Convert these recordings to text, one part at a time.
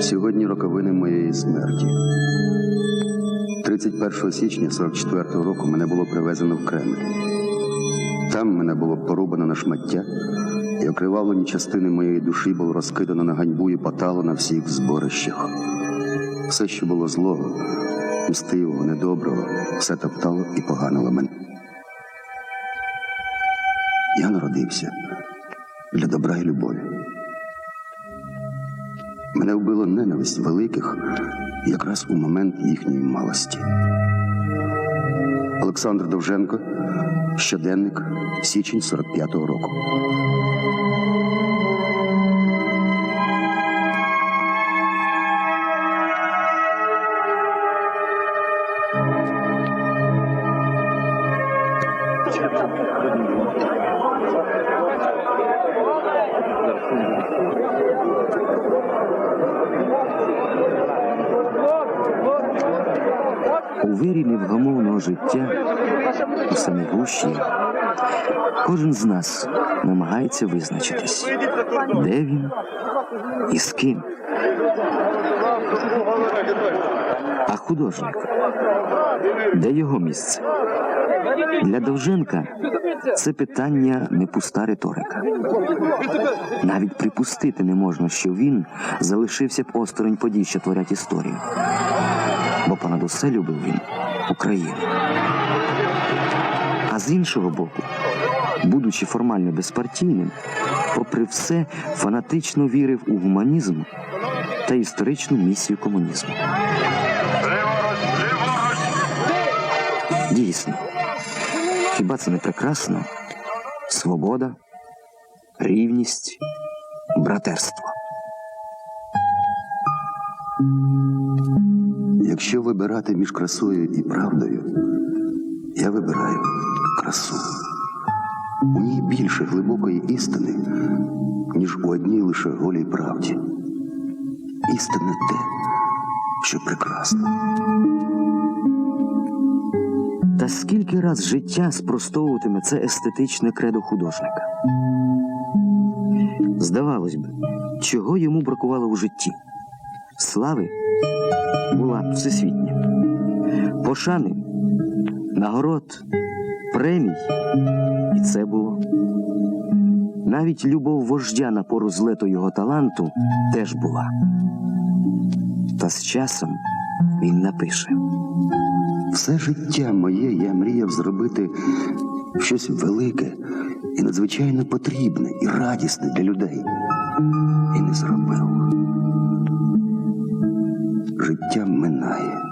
Сьогодні роковини моєї смерті. 31 січня 44-го року мене було привезено в Кремль. Там мене було порубано на шмаття, і окривавлені частини моєї душі було розкидано на ганьбу і потало на всіх зборищах. Все, що було злого, мстивого, недоброго, все топтало і поганило мене. Я народився для добра і любові. Мене вбило ненависть великих якраз у момент їхньої малості. Олександр Довженко, щоденник, січень 45-го року. Невгамовного життя у самій гущі кожен з нас намагається визначитись, де він і з ким. А художник, де його місце? Для Довженка це питання не пуста риторика. Навіть припустити не можна, що він залишився б осторонь подій, що творять історію. Бо понад усе любив він Україну. А з іншого боку, будучи формально безпартійним, попри все, фанатично вірив у гуманізм та історичну місію комунізму. Дійсно, хіба це не прекрасно? Свобода, рівність, братерство. Якщо вибирати між красою і правдою, я вибираю красу. У ній більше глибокої істини, ніж у одній лише голій правді. Істинне те, що прекрасно. Та скільки раз життя спростовуватиме це естетичне кредо художника? Здавалось би, чого йому бракувало у житті? Слави була всесвітня, пошани, нагород, премій, і це було. Навіть любов вождя на пору злету його таланту теж була. Та з часом він напише. Все життя моє я мріяв зробити щось велике і надзвичайно потрібне і радісне для людей. І не зробив. Життя минає.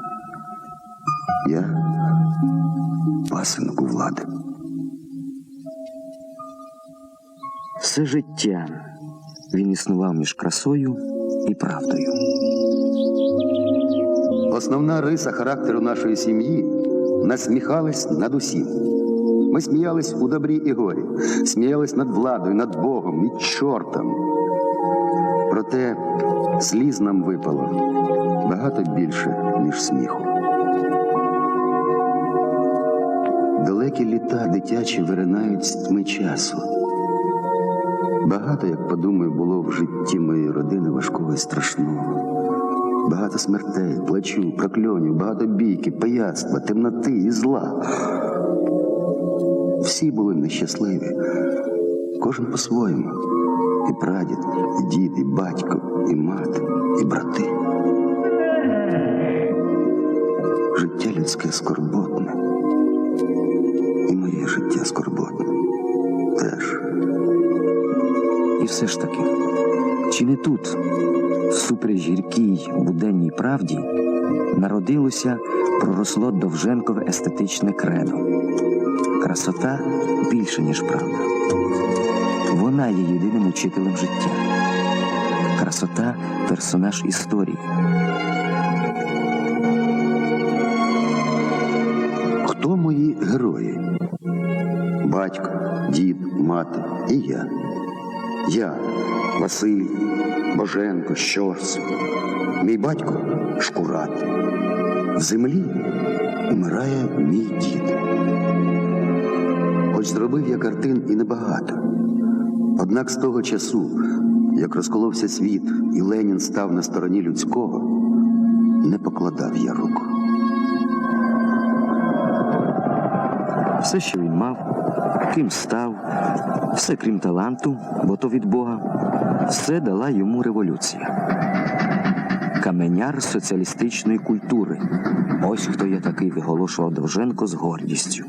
Я пасинок у влади. Все життя він існував між красою і правдою. Основна риса характеру нашої сім'ї насміхались над усім. Ми сміялись у добрі і горі, сміялись над владою, над Богом і чортом. Проте сліз нам випало багато більше, ніж сміху. Далекі літа дитячі виринають з тьми часу. Багато, як подумаю, було в житті моєї родини важкого і страшного. Багато смертей, плачу, прокльонів, багато бійки, пияцтва, темноти і зла. Всі були нещасливі, кожен по-своєму. І прадід, і дід, і батько, і мати, і брати. Життя людське скорботне. І моє життя скорботне. Теж. І все ж таки, чи не тут, всупереч гіркій буденній правді, народилося, проросло Довженкове естетичне кредо. Красота більше, ніж правда. Вона є єдиним учителем життя. Красота персонаж історії. Батько, дід, мати і я. Я, Василь, Боженко, Щорс. Мій батько Шкурат. В землі умирає мій дід. Хоч зробив я картин і небагато. Однак з того часу як розколовся світ, і Ленін став на стороні людського, не покладав я руку. Все, що він мав, ким став, все крім таланту, бо то від Бога, все дала йому революція. Каменяр соціалістичної культури. Ось хто я такий, виголошував Довженко з гордістю.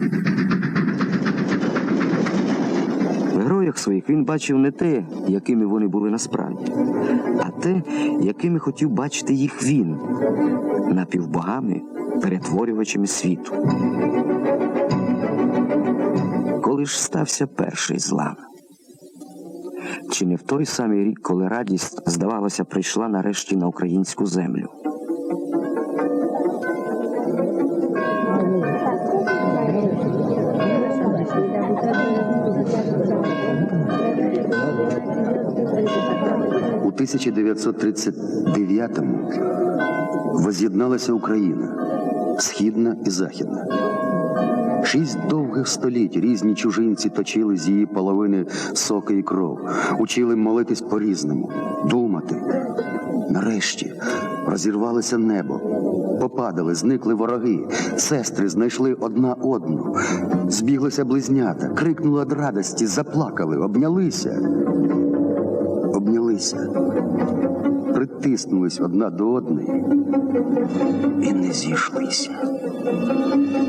В героях своїх він бачив не те, якими вони були насправді, а те, якими хотів бачити їх він, напівбогами, перетворювачами світу. Коли ж стався перший злам? Чи не в той самий рік, коли радість, здавалося, прийшла нарешті на українську землю? У 1939-му воз'єдналася Україна, східна і західна. Шість довгих століть різні чужинці точили з її половини соки і кров, учили молитись по-різному, думати. Нарешті розірвалося небо, попадали, зникли вороги, сестри знайшли одна одну, збіглися близнята, крикнули від радості, заплакали, обнялися. Обнялися, притиснулись одна до одної і не зійшлися.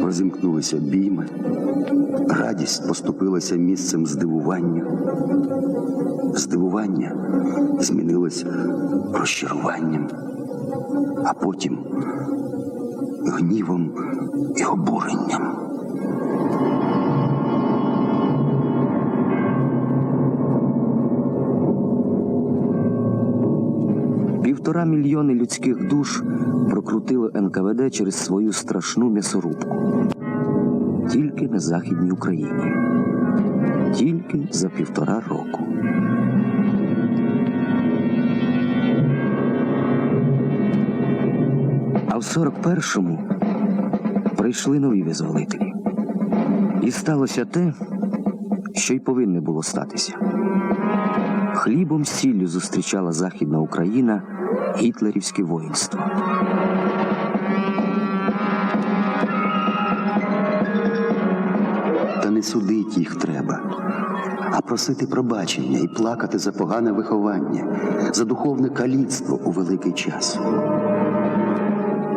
Розімкнулися бійми, радість поступилася місцем здивування. Здивування змінилось розчаруванням, а потім гнівом і обуренням. Півтора мільйони людських душ прокрутило НКВД через свою страшну м'ясорубку. Тільки на Західній Україні. Тільки за півтора року. А в 41-му прийшли нові визволителі. І сталося те, що й повинне було статися. Хлібом сіллю зустрічала Західна Україна гітлерівське воїнство. Та не судить їх треба, а просити пробачення і плакати за погане виховання, за духовне каліцтво у великий час.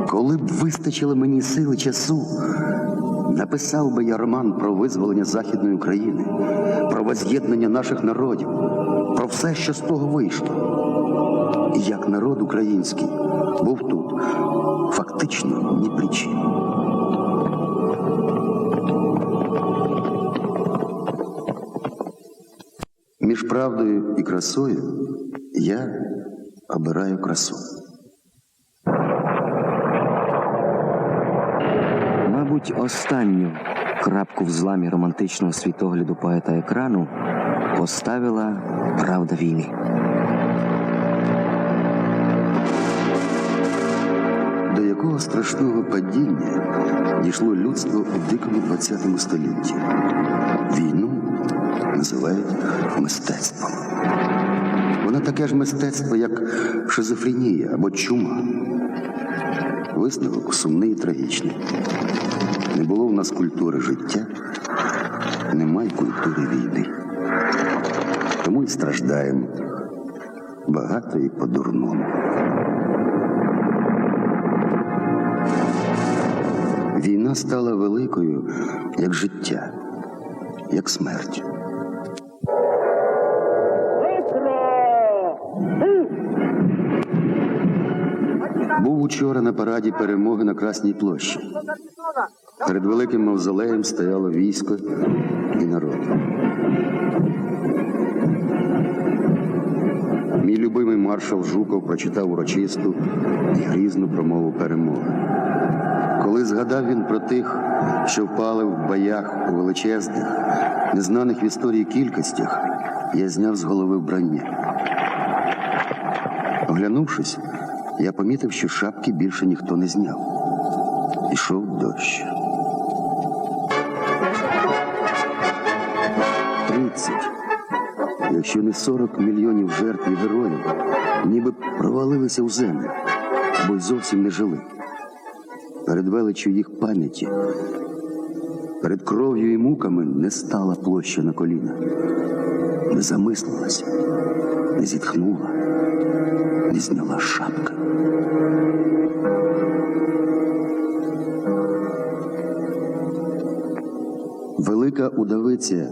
Коли б вистачило мені сили часу, написав би я роман про визволення Західної України, про воз'єднання наших народів, про все, що з того вийшло. І як народ український був тут, фактично ні при чим. Між правдою і красою я обираю красу. Мабуть, останню крапку в зламі романтичного світогляду поета екрану поставила правда війни. До якого страшного падіння дійшло людство у дикому ХХ столітті? Війну називають мистецтвом. Вона таке ж мистецтво, як шизофренія або чума. Висновок сумний і трагічний. Не було в нас культури життя, немає культури війни. Тому і страждаємо багато і по-дурному. Війна стала великою, як життя, як смерть. Був учора на параді перемоги на Красній площі. Перед великим мавзолеєм стояло військо і народ. Мій любимий маршал Жуков прочитав урочисту і грізну промову перемоги. Коли згадав він про тих, що впали в боях у величезних, незнаних в історії кількостях, я зняв з голови вбрання. Оглянувшись, я помітив, що шапки більше ніхто не зняв. Ішов дощ. Тридцять, якщо не 40 мільйонів жертв і героїв, ніби провалилися у землю, або й зовсім не жили. Перед величчю їх пам'яті, перед кров'ю і муками не стала площа на коліна, не замислилася, не зітхнула, не зняла шапки. Велика удавиця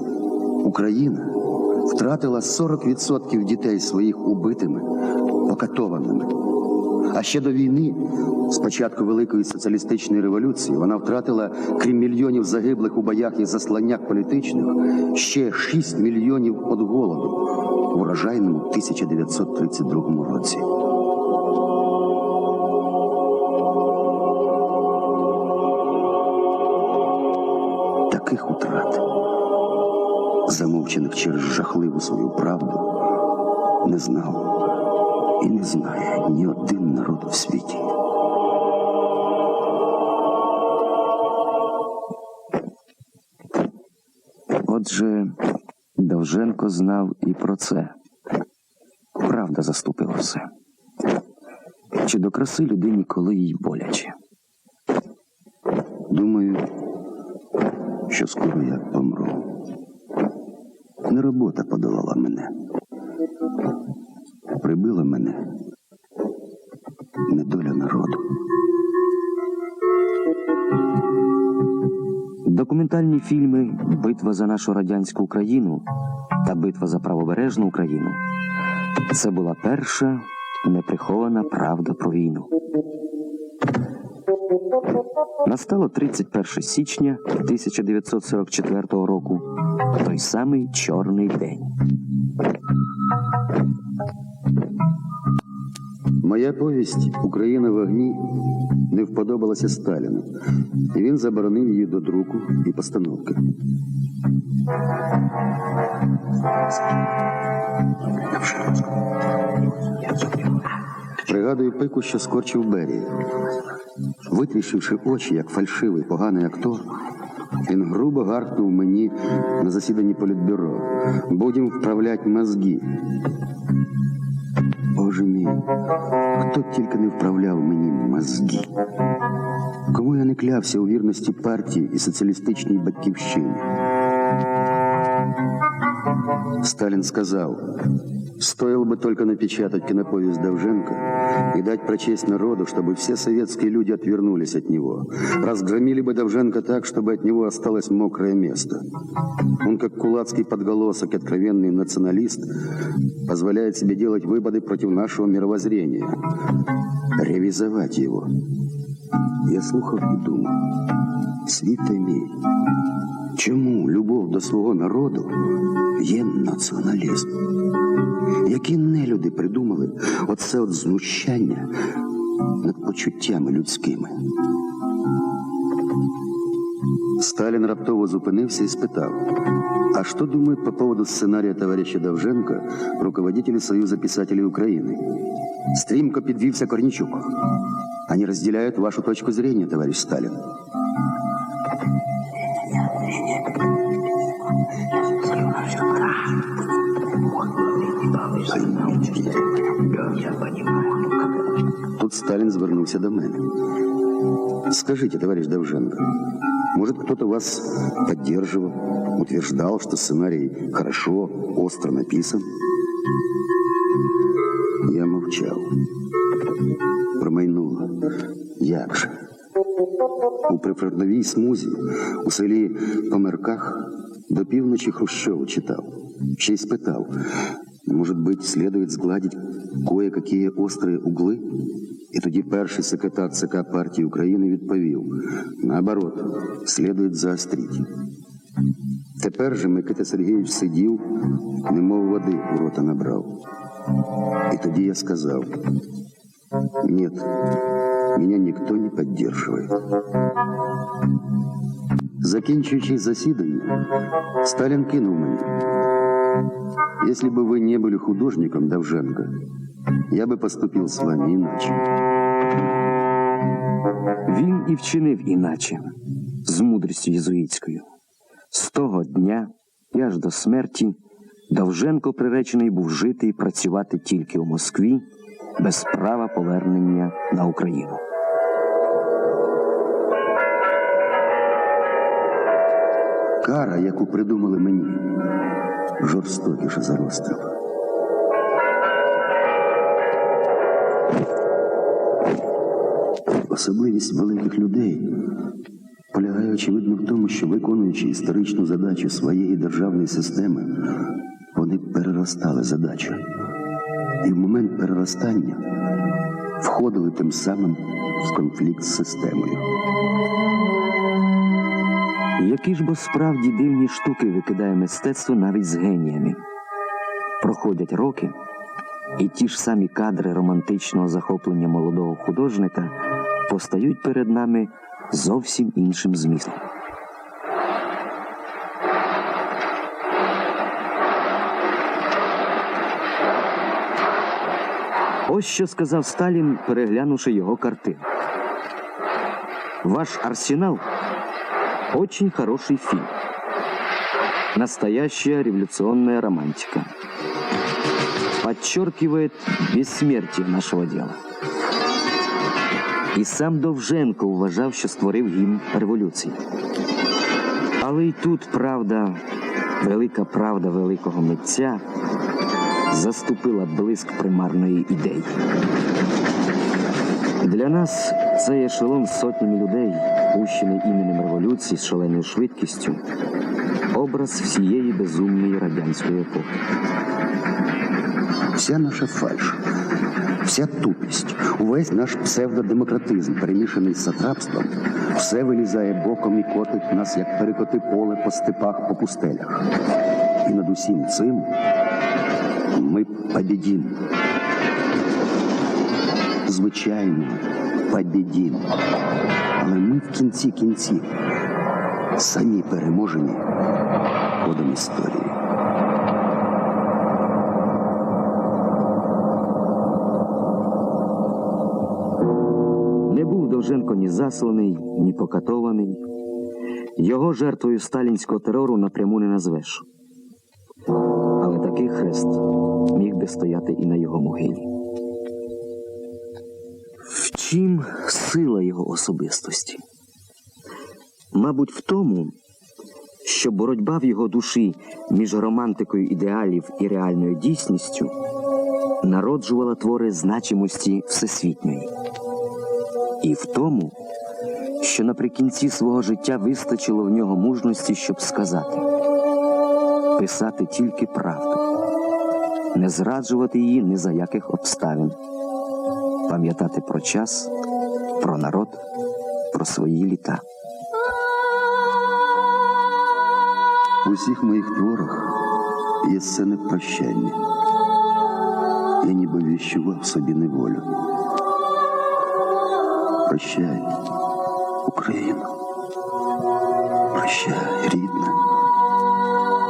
Україна втратила 40% дітей своїх убитими, покатованими. А ще до війни, з початку Великої соціалістичної революції, вона втратила, крім мільйонів загиблих у боях і засланнях політичних, ще 6 мільйонів від голоду у врожайному 1932 році. Таких утрат, замовчених через жахливу свою правду, не знав і не знає ні один народ у світі. Отже, Довженко знав і про це. Правда заступила все. Чи до краси людині коли їй боляче? Думаю, що скоро я помру. Не робота подолала мене. Прибила мене недоля народу. Документальні фільми Битва за нашу радянську Україну та Битва за правобережну Україну це була перша неприхована правда про війну. Настало 31 січня 1944 року, той самий чорний день. Моя повість Україна в огні не вподобалася Сталіну, і він заборонив її до друку і постановки. Пригадую пику, що скорчив Берія. Витріщивши очі, як фальшивий поганий актор, він грубо гаркнув мені на засіданні політбюро. Будем вправлять мозги. Боже мій, хто тільки не вправляв мені мозги. Кому я не клявся у вірності партії і соціалістичній батьківщині. Сталин сказал, стоило бы только напечатать киноповесть Довженко и дать прочесть народу, чтобы все советские люди отвернулись от него. Разгромили бы Довженко так, чтобы от него осталось мокрое место. Он, как кулацкий подголосок и откровенный националист, позволяет себе делать выводы против нашего мировоззрения, ревизовать его. Я слухав і думав, світе мій, Чому любов до свого народу є націоналізм? Які нелюди придумали оце от знущання над почуттями людськими? Сталин раптово зупинився і спитав, а что думают по поводу сценария товарища Довженко руководители Союза писателей Украины? Стрімко підвівся Корнічук. Они разделяют вашу точку зрения, товарищ Сталин. Тут Сталин звернувся до мене. Скажите, товарищ Довженко, может, кто-то вас поддерживал, утверждал, что сценарий хорошо, остро написан? Я мовчав. Промайнуло. Як же? У прифронтовій смузі, у селі Померках, до півночі Хрущова читав. Ще й спитав, может быть, следует сгладить кое-какие острые углы? І тоді перший секретар ЦК партії України відповів: наоборот, слідує заострити. Тепер же Микита Сергійович сидів, немов води у рота набрав. І тоді я сказав: Нет, меня никто не поддерживает. Закінчуючи засідання, Сталин кинув мені. Если бы вы не были художником, Довженко, я бы поступил с вами иначе. Він і вчинив іначе, з мудрістю єзуїтською. З того дня і аж до смерті Довженко приречений був жити і працювати тільки у Москві без права повернення на Україну. Кара, яку придумали мені, жорстокіше за розстріл. Особливість великих людей полягає, очевидно, в тому, що виконуючи історичну задачу своєї державної системи, вони переростали задачу. І в момент переростання входили тим самим в конфлікт з системою. Які ж бо справді дивні штуки викидає мистецтво навіть з геніями. Проходять роки, і ті ж самі кадри романтичного захоплення молодого художника постають перед нами зовсім іншим змістом. Ось що сказав Сталін, переглянувши його картину. Ваш арсенал очень хороший фильм. Настоящая революционная романтика. Подчеркивает бессмертие нашего дела. І сам Довженко вважав, що створив гімн революції. Але й тут правда, велика правда великого митця заступила блиск примарної ідеї. Для нас цей ешелон сотнями людей, пущений іменем революції з шаленою швидкістю, образ всієї безумної радянської епохи. Вся наша фальш, вся тупість, увесь наш псевдодемократизм, перемішаний з сатрапством, все вилізає боком і котить нас, як перекоти поле по степах, по пустелях. І над усім цим ми побідім. Звичайно, побідім. Але ми в кінці кінців самі переможені ходом історії. Не був Довженко ні засланий, ні покатований. Його жертвою сталінського терору напряму не назвеш. Але такий хрест би стояти і на його могилі. В чим сила його особистості? Мабуть, в тому, що боротьба в його душі між романтикою ідеалів і реальною дійсністю народжувала твори значимості всесвітньої. І в тому, що наприкінці свого життя вистачило в нього мужності, щоб сказати писати тільки правду, не зраджувати її ні за яких обставин, пам'ятати про час, про народ, про свої літа. У всіх моїх творах є сцени прощання. Я ніби віщував собі неволю. Прощай, Україна. Прощай, рідна,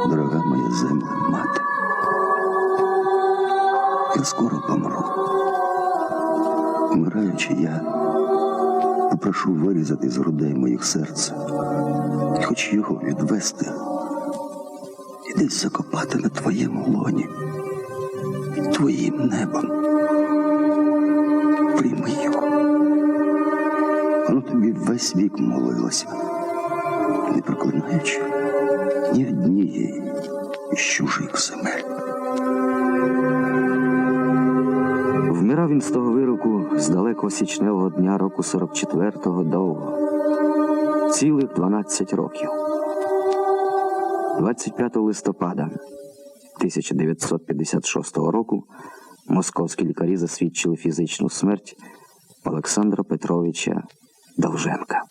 дорога моя земля, мати. Я скоро помру. Вмираючи, я попрошу вирізати з грудей моїх серце, і хоч його відвести і десь закопати на твоєму лоні, твоїм небом. Прийми його. Воно тобі весь вік молилося, не проклинаючи ні однієї із чужих земель. Вмирав він з того вироку з далекого січневого дня року 44-го довго. Цілих 12 років. 25 листопада 1956 року московські лікарі засвідчили фізичну смерть Олександра Петровича Довженка.